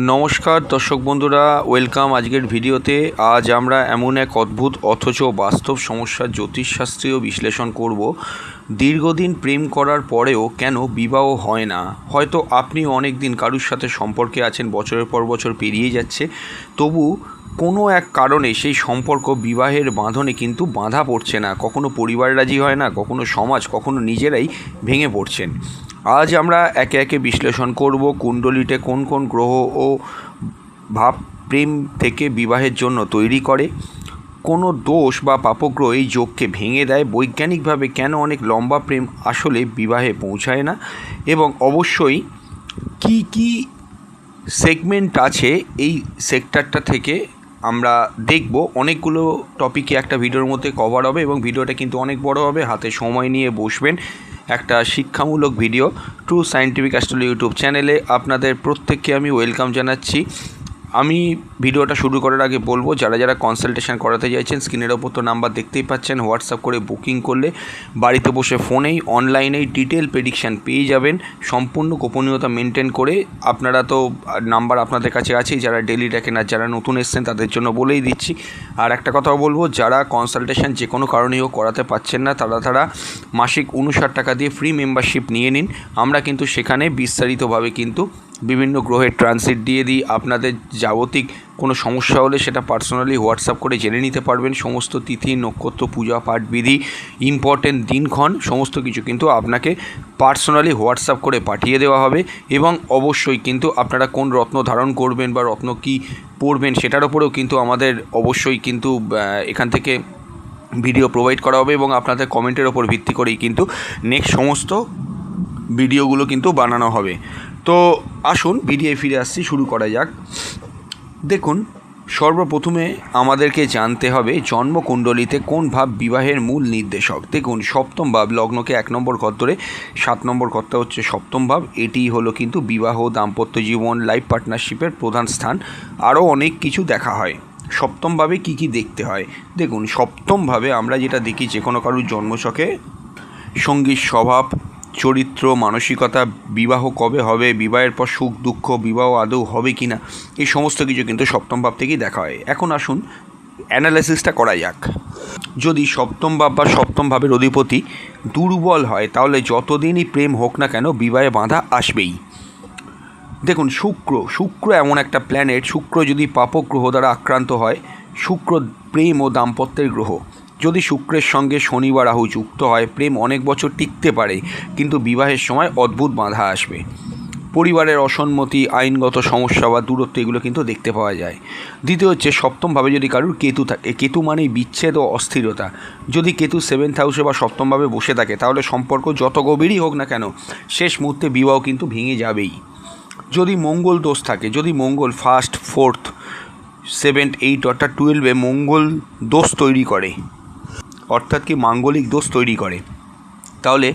নমস্কার, দর্শক বন্ধুরা, ওয়েলকাম আজকের ভিডিওতে। আজ আমরা এমন এক অদ্ভুত, অথচ বাস্তব সমস্যার জ্যোতিষশাস্ত্রীয় বিশ্লেষণ করব। দীর্ঘদিন প্রেম করার পরেও কেন বিবাহ হয় না? হয়তো আপনি অনেক দিন কারুর সাথে সম্পর্কে আছেন, বছরের পর বছর পেরিয়ে যাচ্ছে। তবু কোনো এক কারণে সেই সম্পর্ক বিবাহের বাঁধনে কিন্তু বাঁধা পড়ছে না। কখনো পরিবার রাজি হয় না, কখনো সমাজ, কখনো নিজেরাই ভেঙে পড়ছেন। আজ আমরা একে একে বিশ্লেষণ করব কুণ্ডলিতে কোন কোন গ্রহ ও ভাব প্রেম থেকে বিবাহের জন্য তৈরি করে। কোনো দোষ বা পাপগ্রহ এই যোগকে ভেঙে দেয়। বৈজ্ঞানিকভাবে কেন অনেক লম্বা প্রেম আসলে বিবাহে পৌঁছায় না? এবং অবশ্যই কি কি সেগমেন্ট আছে এই সেক্টরটা থেকে আমরা দেখব। অনেকগুলো টপিকে একটা ভিডিওর মধ্যে কভার হবে এবং ভিডিওটা কিন্তু অনেক বড় হবে। হাতে সময় নিয়ে বসবেন। একটা শিক্ষামূলক video true scientific astrology YouTube চ্যানেলে আপনাদের প্রত্যেককে আমি ওয়েলকাম জানাচ্ছি। আমি ভিডিওটা শুরু করার আগে বলব, যারা যারা কনসালটেশন করাতে চাইছেন স্ক্রিনের ওপর তো নাম্বার দেখতেই পাচ্ছেন হোয়াটসঅ্যাপ করে বুকিং করলে বাড়িতে বসে ফোনেই অনলাইনেই ডিটেল প্রেডিকশান পেয়ে যাবেন। সম্পূর্ণ গোপনীয়তা মেনটেন করে আপনারা তো নাম্বার আপনাদের কাছে আছেই যারা ডেলি দেখেন আর যারা নতুন এসছেন তাদের জন্য বলেই দিচ্ছি। আর একটা কথাও বলব, যারা কনসালটেশন যে কোনো কারণেই হোক করাতে পারছেন না, তারা তারা মাসিক উনষাট টাকা দিয়ে ফ্রি মেম্বারশিপ নিয়ে নিন। আমরা কিন্তু সেখানে বিস্তারিতভাবে কিন্তু বিভিন্ন গ্রহের ট্রানজিট দিয়ে দিই। আপনাদের যাবতিক কোনো সমস্যা হলে সেটা পার্সোনালি হোয়াটসঅ্যাপ করে জেনে নিতে পারবেন। সমস্ত তিথি, নক্ষত্র, পূজা, পাঠ, বিধি ইম্পর্টেন্ট দিনক্ষণ, সমস্ত কিছু কিন্তু আপনাকে পার্সোনালি হোয়াটসঅ্যাপ করে পাঠিয়ে দেওয়া হবে এবং অবশ্যই কিন্তু আপনারা কোন রত্ন ধারণ করবেন বা রত্ন কী পড়বেন সেটার ওপরেও কিন্তু আমাদের অবশ্যই কিন্তু এখান থেকে ভিডিও প্রোভাইড করা হবে এবং আপনাদের কমেন্টের ওপর ভিত্তি করেই কিন্তু নেক্সট সমস্ত ভিডিওগুলো কিন্তু বানানো হবে। তো আসুন ভিডিও ফিরে আসছি, শুরু করা যাক। দেখুন, সর্বপ্রথমে আমাদেরকে জানতে হবে জন্মকুণ্ডলিতে কোন ভাব বিবাহের মূল নির্দেশক। দেখুন, সপ্তম ভাব লগ্নকে এক নম্বর ধরে, সাত নম্বর ঘরটা হচ্ছে সপ্তম ভাব। এটি হলো কিন্তু বিবাহ, দাম্পত্য জীবন লাইফ পার্টনারশিপের প্রধান স্থান। আরও অনেক কিছু দেখা হয়। সপ্তমভাবে কি কি দেখতে হয়? দেখুন সপ্তমভাবে আমরা যেটা দেখি যে কোনো কারুর জন্মছকে সংগীত স্বভাব চরিত্র, মানসিকতা, বিবাহ কবে হবে, বিবাহের পর সুখ, দুঃখ, বিবাহ আদৌ হবে কি না এই সমস্ত কিছু কিন্তু সপ্তম ভাব থেকেই দেখা হয়। এখন আসুন অ্যানালাইসিসটা করা যাক। যদি সপ্তম ভাব বা সপ্তম ভাবের অধিপতি দুর্বল হয়, তাহলে যতদিনই প্রেম হোক না কেন বিবাহে বাঁধা আসবেই। দেখুন, শুক্র শুক্র এমন একটা প্ল্যানেট শুক্র যদি পাপক গ্রহ দ্বারা আক্রান্ত হয়, শুক্র প্রেম ও দাম্পত্যের গ্রহ। যদি শুক্রের সঙ্গে শনি বা রাহু যুক্ত হয়, প্রেম অনেক বছর টিকতে পারে, কিন্তু বিবাহের সময় অদ্ভুত বাধা আসবে। পরিবারের অসম্মতি, আইনগত সমস্যা বা দূরত্ব, এগুলো কিন্তু দেখতে পাওয়া যায়। দ্বিতীয় হচ্ছে, সপ্তমভাবে যদি কারুর কেতু থাকে, কেতু মানেই বিচ্ছেদ ও অস্থিরতা। যদি কেতু সেভেন্থ হাউসে বা সপ্তমভাবে বসে থাকে, তাহলে সম্পর্ক যত গভীরই হোক না কেন, শেষ মুহূর্তে বিবাহ কিন্তু ভেঙে যাবেই। যদি মঙ্গল দোষ থাকে, যদি Mangal first fourth seventh eight অর্থাৎ টুয়েলভে মঙ্গল দোষ তৈরি করে অর্থাৎ কি মাঙ্গলিক দোষ তৈরি করে। তাহলে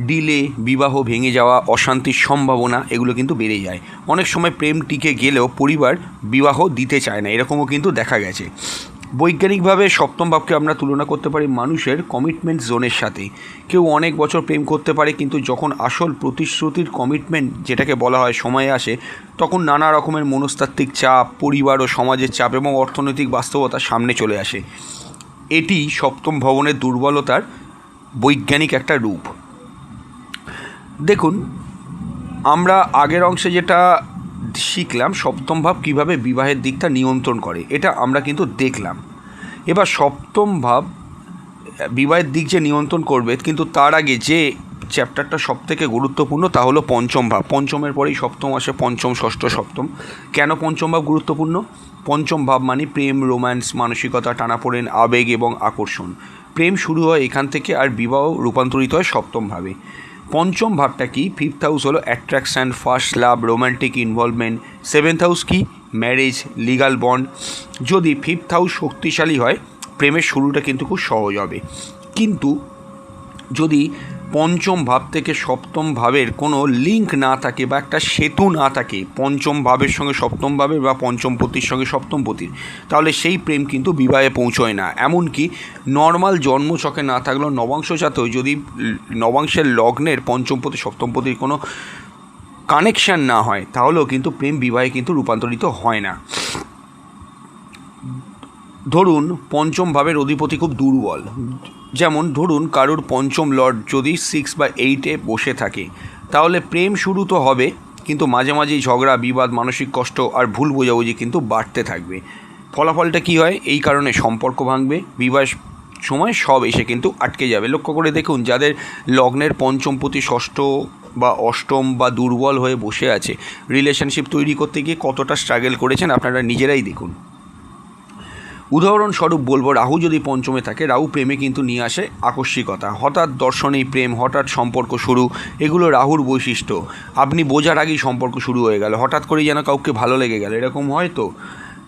ডিলে, বিবাহ ভেঙে যাওয়া, অশান্তির সম্ভাবনা এগুলো কিন্তু বেড়ে যায়। অনেক সময় প্রেম টিকে গেলেও পরিবার বিবাহ দিতে চায় না, এরকমও কিন্তু দেখা গেছে। বৈজ্ঞানিকভাবে সপ্তম ভাবকে আমরা তুলনা করতে পারি মানুষের কমিটমেন্ট জোনের সাথে। কেউ অনেক বছর প্রেম করতে পারে, কিন্তু যখন আসল প্রতিশ্রুতির কমিটমেন্ট যেটাকে বলা হয় সময়ে আসে, তখন নানা রকমের মনস্তাত্ত্বিক চাপ, পরিবার ও সমাজের চাপ এবং অর্থনৈতিক বাস্তবতা সামনে চলে আসে। এটি সপ্তম ভবনের দুর্বলতার বৈজ্ঞানিক একটা রূপ। দেখুন, আমরা আগের অংশে যেটা শিখলাম, সপ্তম ভাব কীভাবে বিবাহের দিকটা নিয়ন্ত্রণ করে, এটা আমরা কিন্তু দেখলাম। এবার সপ্তম ভাব, বিবাহের দিক যে নিয়ন্ত্রণ করবে, কিন্তু তার আগে যে চ্যাপ্টারটা সব থেকে গুরুত্বপূর্ণ, তা হলো পঞ্চম ভাব। পঞ্চমের পরেই সপ্তম আসে, পঞ্চম, ষষ্ঠ, সপ্তম। কেন পঞ্চম ভাব গুরুত্বপূর্ণ? পঞ্চম ভাব মানে প্রেম, রোম্যান্স, মানসিকতা, টানাপোড়েন, আবেগ এবং আকর্ষণ। প্রেম শুরু হয় এখান থেকে আর বিবাহ রূপান্তরিত হয় সপ্তম ভাবে। পঞ্চম ভাবটা কি? ফিফথ হাউস হলো attraction first love romantic involvement seventh house কি? ম্যারেজ লিগাল বন্ড যদি ফিফথ হাউস শক্তিশালী হয়, প্রেমের শুরুটা কিন্তু খুব সহজ হবে। কিন্তু যদি পঞ্চম ভাব থেকে সপ্তম ভাবের কোনো লিঙ্ক না থাকে বা একটা সেতু না থাকে, পঞ্চম ভাবের সঙ্গে সপ্তম ভাবের বা পঞ্চম পতির সঙ্গে সপ্তম পতির, তাহলে সেই প্রেম কিন্তু বিবাহে পৌঁছয় না। এমনকি নর্মাল জন্মছকে না থাকলেও নবাংশ জাতেও যদি নবাংশের লগ্নের পঞ্চম পতি, সপ্তম পতির কোনো কানেকশান না হয়, তাহলেও কিন্তু প্রেম বিবাহে কিন্তু রূপান্তরিত হয় না। ধরুন পঞ্চম ভাবের অধিপতি খুব দুর্বল। যেমন ধরুন কারোর পঞ্চম লর্ড যদি সিক্স বা এইটে বসে থাকে, তাহলে প্রেম শুরু তো হবে, কিন্তু মাঝে মাঝেই ঝগড়া, বিবাদ, মানসিক কষ্ট আর ভুল বোঝাবুঝি কিন্তু বাড়তে থাকবে। ফলাফলটা কী হয়? এই কারণে সম্পর্ক ভাঙবে বিবাহ সময় সব এসে কিন্তু আটকে যাবে। লক্ষ্য করে দেখুন, যাদের লগ্নের পঞ্চম প্রতি ষষ্ঠ বা অষ্টম বা দুর্বল হয়ে বসে আছে রিলেশনশিপ তৈরি করতে গিয়ে কতটা স্ট্রাগল করেছেন আপনারা নিজেরাই দেখুন। উদাহরণস্বরূপ বলব, রাহু যদি পঞ্চমে থাকে, রাহু প্রেমে কিন্তু নিয়ে আসে আকস্মিকতা। হঠাৎ দর্শনেই প্রেম, হঠাৎ সম্পর্ক শুরু, এগুলো রাহুর বৈশিষ্ট্য। আপনি বোঝার আগেই সম্পর্ক শুরু হয়ে গেল, হঠাৎ করেই যেন কাউকে ভালো লেগে গেল, এরকম হয় তো?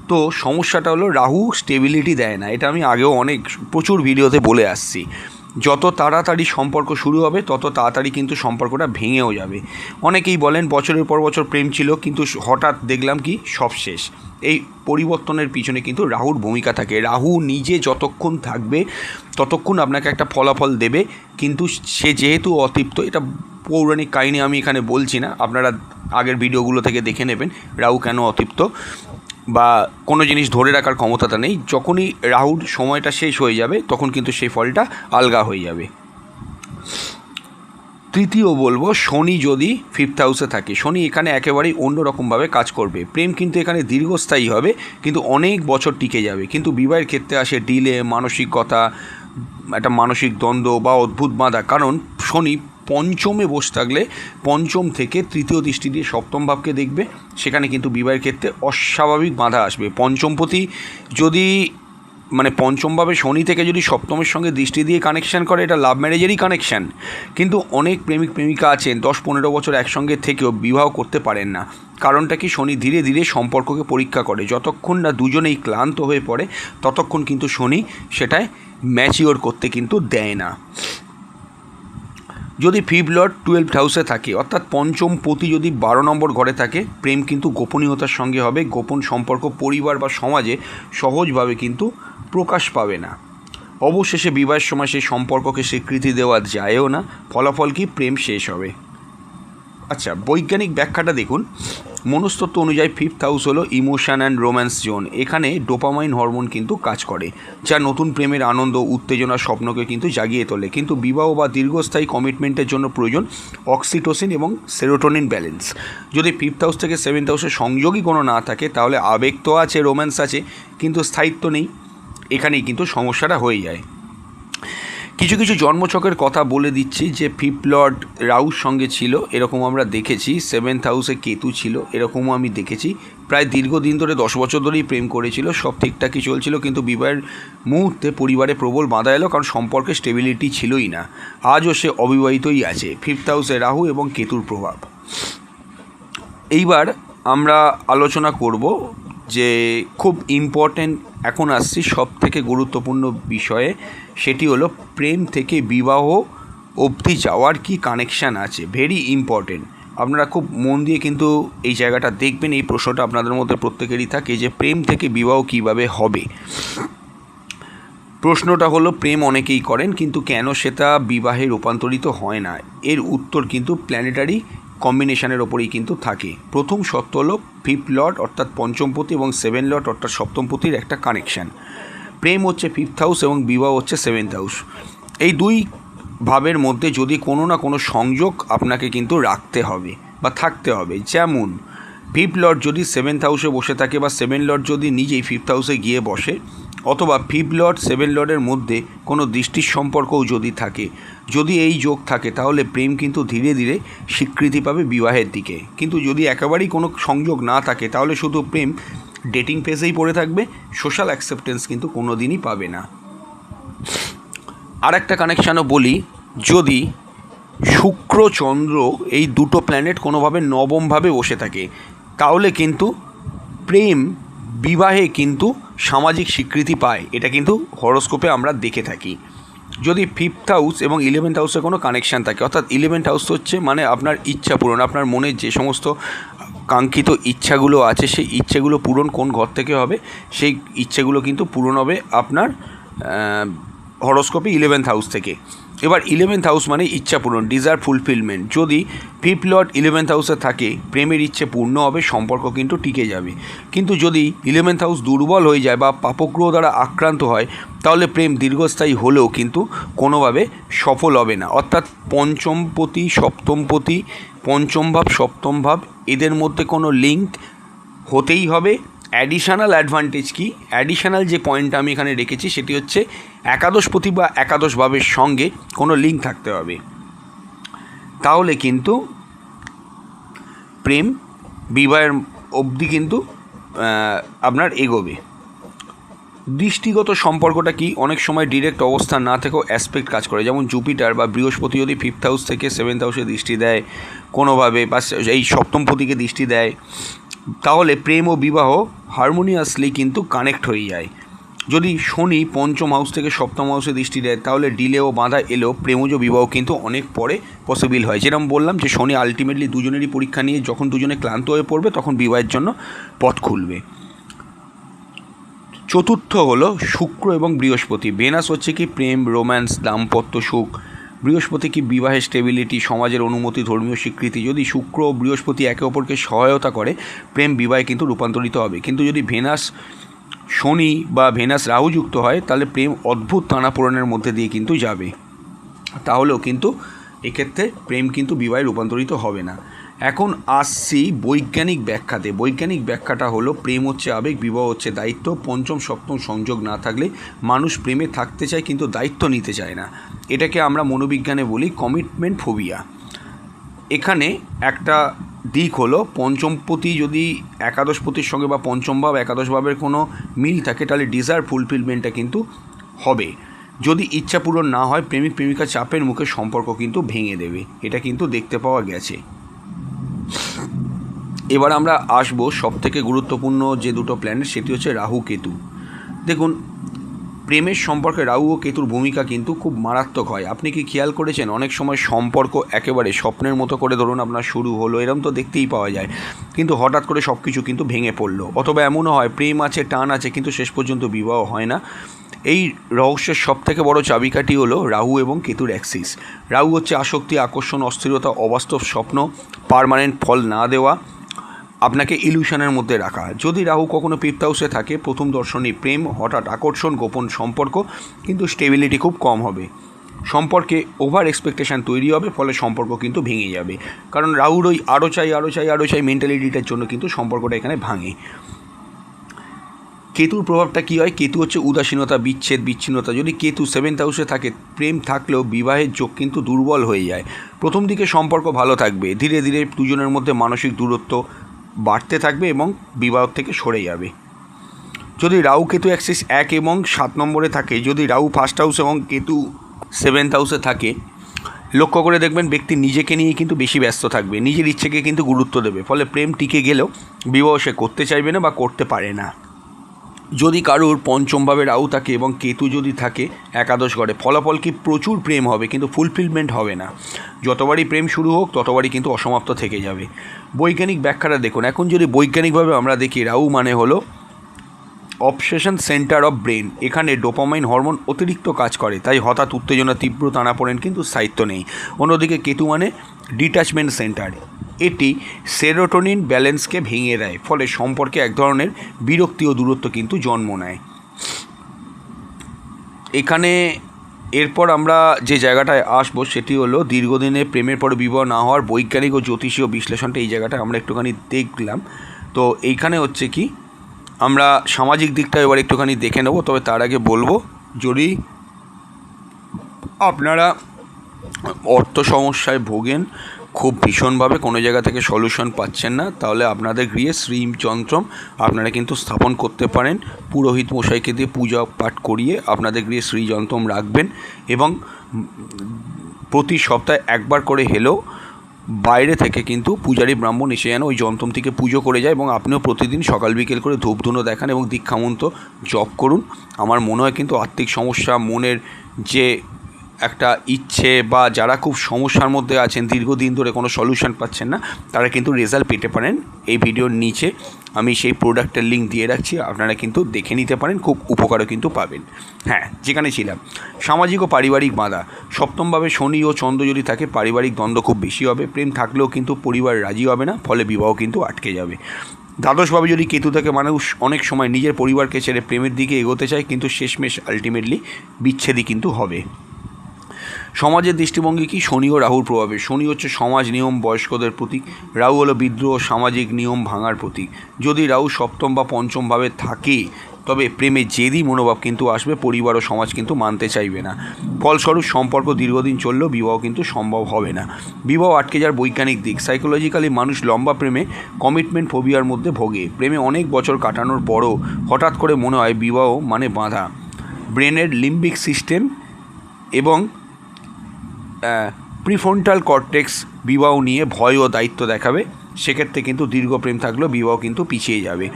তো সমস্যাটা হলো, রাহু স্টেবিলিটি দেয় না, এটা আমি আগেও অনেক, প্রচুর ভিডিওতে বলে আসছি। যত তাড়াতাড়ি সম্পর্ক শুরু হবে, তত তাড়াতাড়ি কিন্তু সম্পর্কটা ভেঙেও যাবে। অনেকেই বলেন, বছরের পর বছর প্রেম ছিল, কিন্তু হঠাৎ দেখলাম কি, সব শেষ। এই পরিবর্তনের পিছনে কিন্তু রাহুর ভূমিকা থাকে। রাহু নিজে যতক্ষণ থাকবে, ততক্ষণ আপনাকে একটা ফলাফল দেবে, কিন্তু সে যেহেতু অতৃপ্ত, এটা পৌরাণিক কাহিনী আমি এখানে বলছি না, আপনারা আগের ভিডিওগুলো থেকে দেখে নেবেন, রাহু কেন অতৃপ্ত? বা কোনো জিনিস ধরে রাখার ক্ষমতাটা নেই। যখনই রাহুর সময়টা শেষ হয়ে যাবে, তখন কিন্তু সেই ফলটা আলগা হয়ে যাবে। তৃতীয় বলব, শনি যদি ফিফথ হাউসে থাকে, শনি এখানে একেবারেই অন্যরকমভাবে কাজ করবে। প্রেম কিন্তু এখানে দীর্ঘস্থায়ী হবে, কিন্তু অনেক বছর টিকে যাবে। কিন্তু বিবাহের ক্ষেত্রে আসে ডিলে মানসিকতা, একটা মানসিক দ্বন্দ্ব বা অদ্ভুত বাঁধা। কারণ শনি পঞ্চমে বসে থাকলে পঞ্চম থেকে তৃতীয় দৃষ্টি দিয়ে সপ্তম ভাবকে দেখবে। সেখানে কিন্তু বিবাহের ক্ষেত্রে অস্বাভাবিক বাধা আসবে। পঞ্চমপতি যদি মানে পঞ্চমভাবে শনি থেকে যদি সপ্তমের সঙ্গে দৃষ্টি দিয়ে কানেকশান করে, এটা লাভ ম্যারেজেরই কানেকশান কিন্তু অনেক প্রেমিক প্রেমিকা আছেন, দশ পনেরো বছর একসঙ্গে থেকেও বিবাহ করতে পারেন না। কারণটা কি? শনি ধীরে ধীরে সম্পর্ককে পরীক্ষা করে। যতক্ষণ না দুজনেই ক্লান্ত হয়ে পড়ে, ততক্ষণ কিন্তু শনি সেটায় ম্যাচিওর করতে কিন্তু দেয় না। যদি ফিফ লর্ড টুয়েলভ হাউসে থাকে, অর্থাৎ পঞ্চম পতি যদি বারো নম্বর ঘরে থাকে, প্রেম কিন্তু গোপনীয়তার সঙ্গে হবে, গোপন সম্পর্ক, পরিবার বা সমাজে সহজভাবে কিন্তু প্রকাশ পাবে না। অবশেষে বিবাহের সময় সেই সম্পর্ককে স্বীকৃতি দেওয়া যায়ও না, ফলাফল কি? প্রেম শেষ হবে। আচ্ছা বৈজ্ঞানিক ব্যাখ্যাটা দেখুন। মনস্তত্ত্ব অনুযায়ী ফিফথ হাউস হলো ইমোশন অ্যান্ড রোম্যান্স জোন এখানে ডোপামাইন হরমোন কিন্তু কাজ করে, যা নতুন প্রেমের আনন্দ, উত্তেজনা, স্বপ্নকে কিন্তু জাগিয়ে তোলে। কিন্তু বিবাহ বা দীর্ঘস্থায়ী কমিটমেন্টের জন্য প্রয়োজন অক্সিটোসিন এবং সেরোটোনিন ব্যালেন্স যদি ফিফথ হাউস থেকে সেভেন্থ হাউসে সংযোগই কোনো না থাকে, তাহলে আবেগ তো আছে রোম্যান্স আছে, কিন্তু স্থায়িত্ব নেই। এখানেই কিন্তু সমস্যাটা হয়ে যায়। কিছু কিছু জন্মছকের কথা বলে দিচ্ছি যে ফিফ লর্ড রাউর সঙ্গে ছিল, এরকম আমরা দেখেছি। সেভেন্থ হাউসে কেতু ছিল, এরকমও আমি দেখেছি। প্রায় দীর্ঘদিন ধরে দশ বছর ধরেই প্রেম করেছিল, সব ঠিকঠাকই চলছিল, কিন্তু বিবাহের মুহূর্তে পরিবারে প্রবল বাধা এলো, কারণ সম্পর্কে স্টেবিলিটি ছিলই না। আজও সে অবিবাহিতই আছে, ফিফথ হাউসে রাহু এবং কেতুর প্রভাব। এইবার আমরা আলোচনা করব যে খুব ইম্পর্ট্যান্ট এখন আসছি সব থেকে গুরুত্বপূর্ণ বিষয়ে, সেটি হলো প্রেম থেকে বিবাহ অবধি যাওয়ার কি কানেকশান আছে? ভেরি ইম্পর্টেন্ট আপনারা খুব মন দিয়ে কিন্তু এই জায়গাটা দেখবেন, এই প্রশ্নটা আপনাদের মধ্যে প্রত্যেকেরই থাকে যে প্রেম থেকে বিবাহ কীভাবে হবে? প্রশ্নটা হলো, প্রেম অনেকেই করেন, কিন্তু কেন সেটা বিবাহে রূপান্তরিত হয় না? এর উত্তর কিন্তু প্ল্যানেটারি কম্বিনেশনের ওপরেই কিন্তু থাকে। প্রথম সত্য হলো ফিফথ লট অর্থাৎ পঞ্চমপতি এবং সেভেন লট অর্থাৎ সপ্তমপতির একটা কানেকশান প্রেম হচ্ছে ফিফথ হাউস এবং বিবাহ হচ্ছে সেভেন্থ হাউস এই দুই ভাবের মধ্যে যদি কোনো না কোনো সংযোগ আপনাকে কিন্তু রাখতে হবে বা থাকতে হবে। যেমন ফিফথ লর্ড যদি সেভেন্থ হাউসে বসে থাকে বা সেভেন লর্ড যদি নিজেই ফিফথ হাউসে গিয়ে বসে, অথবা ফিফথ লর্ড সেভেন লর্ডের মধ্যে কোনো দৃষ্টির সম্পর্কও যদি থাকে, যদি এই যোগ থাকে, তাহলে প্রেম কিন্তু ধীরে ধীরে স্বীকৃতি পাবে বিবাহের দিকে। কিন্তু যদি একেবারেই কোনো সংযোগ না থাকে, তাহলে শুধু প্রেম ডেটিং ফেজেই পড়ে থাকবে, সোশ্যাল অ্যাকসেপ্টেন্স কিন্তু কোনো দিনই পাবে না। আর একটা কানেকশানও বলি, যদি শুক্র, চন্দ্র এই দুটো প্ল্যানেট কোনোভাবে নবমভাবে বসে থাকে তাহলে কিন্তু প্রেম, বিবাহে কিন্তু সামাজিক স্বীকৃতি পায়। এটা কিন্তু হরস্কোপে আমরা দেখে থাকি। যদি ফিফথ হাউস এবং ইলেভেন্থ হাউসে কোনো কানেকশান থাকে, অর্থাৎ ইলেভেন্থ হাউস হচ্ছে মানে আপনার ইচ্ছা পূরণ, আপনার মনের যে সমস্ত কাঙ্ক্ষিত ইচ্ছাগুলো আছে, সেই ইচ্ছেগুলো পূরণ কোন ঘর থেকে হবে, সেই ইচ্ছেগুলো কিন্তু পূরণ হবে আপনার হরস্কোপে ইলেভেন্থ হাউস থেকে। এবার ইলেভেন্থ হাউস মানে ইচ্ছা পূরণ ডিজায়ার ফুলফিলমেন্ট যদি ফিফথ লর্ড ইলেভেন্থ হাউসে থাকে, প্রেমের ইচ্ছে পূর্ণ হবে, সম্পর্ক কিন্তু টিকে যাবে। কিন্তু যদি ইলেভেন্থ হাউস দুর্বল হয়ে যায় বা পাপগ্রহ দ্বারা আক্রান্ত হয়, তাহলে প্রেম দীর্ঘস্থায়ী হলেও কিন্তু কোনোভাবে সফল হবে না। অর্থাৎ পঞ্চমপতি, সপ্তমপতি, পঞ্চম ভাব, সপ্তম ভাব, এদের মধ্যে কোনো লিঙ্ক হতেই হবে। অ্যাডিশনাল অ্যাডভান্টেজ কি? অ্যাডিশনাল যে পয়েন্টটা আমি এখানে রেখেছি, সেটি হচ্ছে একাদশ একাদশপতি বা একাদশ ভাবের সঙ্গে কোনো লিঙ্ক থাকতে হবে। তাহলে কিন্তু প্রেম বিবাহের অবধি কিন্তু আপনার এগোবে। দৃষ্টিগত সম্পর্কটা কি? অনেক সময় ডিরেক্ট অবস্থান না থেকেও অ্যাসপেক্ট কাজ করে। যেমন জুপিটার বা বৃহস্পতি যদি ফিফথ হাউস থেকে সেভেন্থ হাউসে দৃষ্টি দেয় কোনোভাবে, বা এই সপ্তম সপ্তমপতিকে দৃষ্টি দেয়, তাহলে প্রেম ও বিবাহ হারমোনিয়াসলি কিন্তু কানেক্ট হয়ে যায়। যদি শনি পঞ্চম হাউস থেকে সপ্তম হাউসে দৃষ্টি দেয়, তাহলে ডিলে ও বাধা এলেও প্রেমজ বিবাহ কিন্তু অনেক পরে পসিবল হয়। যেরকম বললাম যে শনি আলটিমেটলি দুজনেরই পরীক্ষা নিয়ে যখন দুজনে ক্লান্ত হয়ে পড়বে, তখন বিবাহের জন্য পথ খুলবে। চতুর্থ হলো শুক্র এবং বৃহস্পতি। ভেনাস হচ্ছে কি? প্রেম রোম্যান্স দাম্পত্য, সুখ। বৃহস্পতি কি বিবাহের স্টেবিলিটি সমাজের অনুমতি, ধর্মীয় স্বীকৃতি? যদি শুক্র ও বৃহস্পতি একে অপরকে সহায়তা করে, প্রেম বিবাহে কিন্তু রূপান্তরিত হবে। কিন্তু যদি ভেনাস শনি বা ভেনাস রাহু যুক্ত হয়, তাহলে প্রেম অদ্ভুত টানাপোড়নের মধ্যে দিয়ে কিন্তু যাবে। তাহলেও কিন্তু এক্ষেত্রে প্রেম কিন্তু বিবাহে রূপান্তরিত হবে না। এখন আসছি বৈজ্ঞানিক ব্যাখ্যাতে। বৈজ্ঞানিক ব্যাখ্যাটা হলো, প্রেম হচ্ছে আবেগ, বিবাহ হচ্ছে দায়িত্ব। পঞ্চম সপ্তম সংযোগ না থাকলে মানুষ প্রেমে থাকতে চায় কিন্তু দায়িত্ব নিতে চায় না। এটাকে আমরা মনোবিজ্ঞানে বলি কমিটমেন্ট ফোবিয়া এখানে একটা দিক হলো পঞ্চমপতি যদি একাদশপতির সঙ্গে বা পঞ্চম ভাব, একাদশ ভাবের কোনো মিল থাকে, তাহলে ডিজায়ার ফুলফিলমেন্টটা কিন্তু হবে। যদি ইচ্ছা পূরণ না হয় প্রেমিক প্রেমিকা চাপের মুখে সম্পর্ক কিন্তু ভেঙে দেবে। এটা কিন্তু দেখতে পাওয়া গেছে। এবার আমরা আসব সব থেকে গুরুত্বপূর্ণ যে দুটো প্ল্যানেট সেটি হচ্ছে রাহু কেতু। দেখুন, প্রেমের সম্পর্কে রাহু ও কেতুর ভূমিকা কিন্তু খুব মারাত্মক হয়। আপনি কি খেয়াল করেছেন? অনেক সময় সম্পর্ক একেবারে স্বপ্নের মতো করে ধরুন আপনার শুরু হলো, এরম তো দেখতেই পাওয়া যায়। কিন্তু হঠাৎ করে সব কিছু কিন্তু ভেঙে পড়ল। অথবা এমনও হয়, প্রেম আছে, টান আছে, কিন্তু শেষ পর্যন্ত বিবাহ হয় না। এই রহস্যের সব থেকে বড় চাবিকাঠি হলো রাহু এবং কেতুর অ্যাক্সিস রাহু হচ্ছে আসক্তি, আকর্ষণ, অস্থিরতা, অবাস্তব স্বপ্ন পার্মানেন্ট ফল না দেওয়া। আপনাকে ইলিউশনের মধ্যে রাখা যদি রাহু কখনো ফিফথ হাউসে থাকে, প্রথম দর্শনী প্রেম, হঠাৎ আকর্ষণ, গোপন সম্পর্ক, কিন্তু স্টেবিলিটি খুব কম হবে। সম্পর্কে ওভার এক্সপেকটেশান তৈরি হবে, ফলে সম্পর্ক কিন্তু ভেঙে যাবে। কারণ রাহুর ওই আরও চাই আরও চাই আরও চাই মেন্টালিটিটার জন্য কিন্তু সম্পর্কটা এখানে ভাঙে। কেতুর প্রভাবটা কী হয়? কেতু হচ্ছে উদাসীনতা, বিচ্ছেদ, বিচ্ছিন্নতা। যদি কেতু সেভেন্থ হাউসে থাকে, প্রেম থাকলেও বিবাহের যোগ কিন্তু দুর্বল হয়ে যায়। প্রথম দিকে সম্পর্ক ভালো থাকবে। ধীরে ধীরে দুজনের মধ্যে মানসিক দূরত্ব বাড়তে থাকবে এবং বিবাহ থেকে সরে যাবে। যদি রাহু কেতু অ্যাক্সিস এক এবং সাত নম্বরে থাকে, যদি রাহু ফার্স্ট হাউস এবং কেতু সেভেন্থ হাউসে থাকে, লক্ষ্য করে দেখবেন ব্যক্তি নিজেকে নিয়ে কিন্তু বেশি ব্যস্ত থাকবে, নিজের ইচ্ছেকে কিন্তু গুরুত্ব দেবে। ফলে প্রেম টিকে গেলেও বিবাহ সে করতে চাইবে না বা করতে পারে না। যদি কারোর পঞ্চমভাবে রাহু থাকে এবং কেতু যদি থাকে, একাদশ ঘরে ফলাফল কি প্রচুর প্রেম হবে, কিন্তু ফুলফিলমেন্ট হবে না। যতবারই প্রেম শুরু হোক, ততবারই কিন্তু অসমাপ্ত থেকে যাবে। বৈজ্ঞানিক ব্যাখ্যাটা দেখুন। এখন যদি বৈজ্ঞানিকভাবে আমরা দেখি, রাহু মানে হলো অবসেশন সেন্টার অফ ব্রেন এখানে ডোপামাইন হরমোন অতিরিক্ত কাজ করে, তাই হঠাৎ উত্তেজনা তীব্র টানা পড়েন, কিন্তু স্থায়িত্ব নেই। অন্যদিকে কেতু মানে ডিট্যাচমেন্ট সেন্টার এটি সেরোটোনিন ব্যালেন্সকে ভেঙে দেয়, ফলে সম্পর্কে এক ধরনের বিরক্তি ও দূরত্ব কিন্তু জন্ম নেয়। এখানে এরপর আমরা যে জায়গাটায় আসব সেটি হলো দীর্ঘদিনে প্রেমের পরে বিবাহ না হওয়ার বৈজ্ঞানিক ও জ্যোতিষীয় বিশ্লেষণটা এই জায়গাটা আমরা একটুখানি দেখলাম। তো এইখানে হচ্ছে কি, আমরা সামাজিক দিকটা এবার একটুখানি দেখে নেব, তবে তার আগে বলব, যদি আপনারা অর্থ সমস্যায় ভোগেন খুব ভীষণভাবে কোনো জায়গা থেকে সলিউশন পাচ্ছেন না, তাহলে আপনাদের গৃহে শ্রী যন্ত্রম আপনারা কিন্তু স্থাপন করতে পারেন, পুরোহিত মশাইকে দিয়ে পূজা পাঠ করিয়ে আপনাদের গৃহে শ্রী যন্ত্রম রাখবেন এবং প্রতি সপ্তাহে একবার করে হেলেও বাইরে থেকে কিন্তু পূজারী ব্রাহ্মণ এসে যেন ওই যন্ত্রমটিকে পুজো করে যায় এবং আপনিও প্রতিদিন সকাল বিকেল করে ধূপধুনো দেখান এবং দীক্ষামন্ত জপ করুন। আমার মনে হয় কিন্তু আর্থিক সমস্যা, মনের যে একটা ইচ্ছে বা যারা খুব সমস্যার মধ্যে আছেন, দীর্ঘদিন ধরে কোনো সলিউশন পাচ্ছেন না, তারা কিন্তু রেজাল্ট পেতে পারেন এই ভিডিওর নিচে। আমি সেই প্রোডাক্টের লিঙ্ক দিয়ে রাখছি, আপনারা কিন্তু দেখে নিতে পারেন, খুব উপকারও কিন্তু পাবেন। হ্যাঁ যেখানে ছিলাম। সামাজিক ও পারিবারিক বাধা। সপ্তমভাবে শনি ও চন্দ্র যদি থাকে, পারিবারিক দ্বন্দ্ব খুব বেশি হবে। প্রেম থাকলেও কিন্তু পরিবার রাজি হবে না, ফলে বিবাহ কিন্তু আটকে যাবে। দ্বাদশভাবে যদি কেতু থাকে, মানুষ অনেক সময় নিজের পরিবারকে ছেড়ে প্রেমের দিকে এগোতে চায়, কিন্তু শেষমেশ আলটিমেটলি বিচ্ছেদই কিন্তু হবে। সমাজের দৃষ্টিভঙ্গি কি? শনি ও রাহুর প্রভাবে। শনি হচ্ছে সমাজ নিয়ম, বয়স্কদের প্রতীক। রাহু হলো বিদ্রোহ, সামাজিক নিয়ম, ভাঙার প্রতীক। যদি রাহু সপ্তম বা পঞ্চমভাবে থাকে, তবে প্রেমে জেদি মনোভাব কিন্তু আসবে, পরিবার ও সমাজ কিন্তু মানতে চাইবে না। ফলস্বরূপ সম্পর্ক দীর্ঘদিন চললেও বিবাহ কিন্তু সম্ভব হবে না। বিবাহ আটকে যাওয়ার বৈজ্ঞানিক দিক। সাইকোলজিক্যালি মানুষ লম্বা প্রেমে কমিটমেন্ট ফোবিয়ার মধ্যে ভোগে। প্রেমে অনেক বছর কাটানোর পরও হঠাৎ করে মনে হয় বিবাহ মানে বাঁধা। ব্রেনের লিম্বিক সিস্টেম এবং প্রিফ্রন্টাল কর্টেক্স বিবাহ নিয়ে ভয় ও দায়িত্ব দেখাবে, সেক্ষেত্রে কিন্তু দীর্ঘ প্রেম থাকলেও বিবাহ কিন্তু পিছিয়ে যাবে।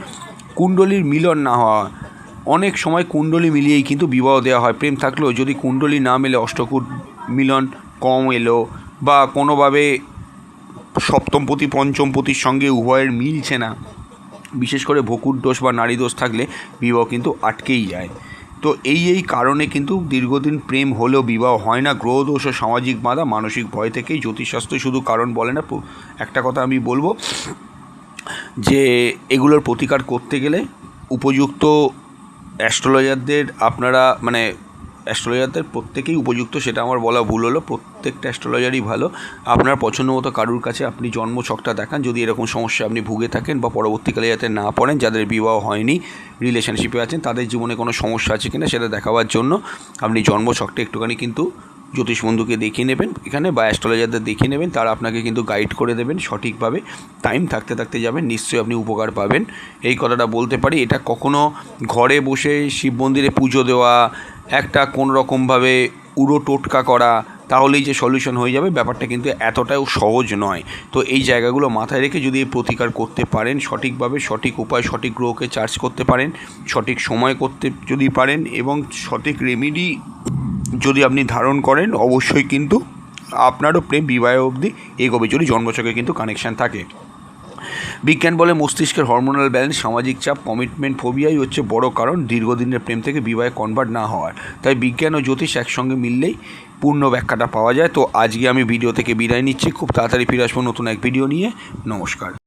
কুণ্ডলীর মিলন না হওয়া, অনেক সময় কুণ্ডলী মিলিয়েই কিন্তু বিবাহ দেওয়া হয়। প্রেম থাকলেও যদি কুণ্ডলী না মেলে, অষ্টকূট মিলন কম এলো বা কোনোভাবে সপ্তমপতি, পঞ্চমপতির সঙ্গে উভয়ের মিলছে না, বিশেষ করে ভকুর দোষ বা নারী দোষ থাকলে বিবাহ কিন্তু আটকেই যায়। তো এই এই কারণে কিন্তু দীর্ঘদিন প্রেম হলেও বিবাহ হয় না। গ্রহ দোষ ও সামাজিক বাধা মানসিক ভয় থেকেই জ্যোতিষশাস্ত্র শুধু কারণ বলে না একটা কথা আমি বলব যে এগুলোর প্রতিকার করতে গেলে উপযুক্ত অ্যাস্ট্রোলজারদের আপনারা মানে অ্যাস্ট্রোলজারদের প্রত্যেকেই উপযুক্ত, সেটা আমার বলা ভুল হলো, প্রত্যেকটা অ্যাস্ট্রোলজারই ভালো। আপনার পছন্দ মতো কারুর কাছে আপনি জন্মছকটা দেখান, যদি এরকম সমস্যা আপনি ভুগে থাকেন বা পরবর্তীকালে যাতে না পড়েন, যাদের বিবাহ হয়নি রিলেশনশিপে আছেন, তাদের জীবনে কোনো সমস্যা আছে কিনা সেটা দেখাবার জন্য আপনি জন্মছকটা একটুখানি কিন্তু জ্যোতিষ বন্ধুকে দেখিয়ে নেবেন। এখানে বা অ্যাস্ট্রোলজারদের দেখিয়ে নেবেন, তারা আপনাকে কিন্তু গাইড করে দেবেন সঠিকভাবে। টাইম থাকতে থাকতে যাবেন, নিশ্চয়ই আপনি উপকার পাবেন। এই কথাটা বলতে পারি, এটা কখনো ঘরে বসে শিব মন্দিরে পুজো দেওয়া একটা কোন রকমভাবে উড়ো টোটকা করা, তাহলেই যে সলিউশন হয়ে যাবে, ব্যাপারটা কিন্তু এতটাও সহজ নয়। তো এই জায়গাগুলো মাথায় রেখে যদি এই প্রতিকার করতে পারেন, সঠিকভাবে সঠিক উপায়, সঠিক গ্রহকে চার্জ করতে পারেন, সঠিক সময় করতে যদি পারেন এবং সঠিক রেমেডি যদি আপনি ধারণ করেন, অবশ্যই কিন্তু আপনারও প্রেম বিবাহ অবধি এগোবে, যদি জন্মচকে কিন্তু কানেকশান থাকে। বিজ্ঞান বলে মস্তিষ্কের হরমোনাল ব্যালেন্স সামাজিক চাপ কমিটমেন্ট ফোবিয়াই হচ্ছে বড় কারণ। দীর্ঘদিনের প্রেম থেকে বিবাহে কনভার্ট না হওয়ার। তাই বিজ্ঞান ও জ্যোতিষ একসঙ্গে মিললেই পূর্ণ ব্যাখ্যাটা পাওয়া যায়। তো আজকে আমি ভিডিও থেকে বিদায় নিচ্ছি। খুব তাড়াতাড়ি ফিরে আসব নতুন এক ভিডিও নিয়ে। নমস্কার।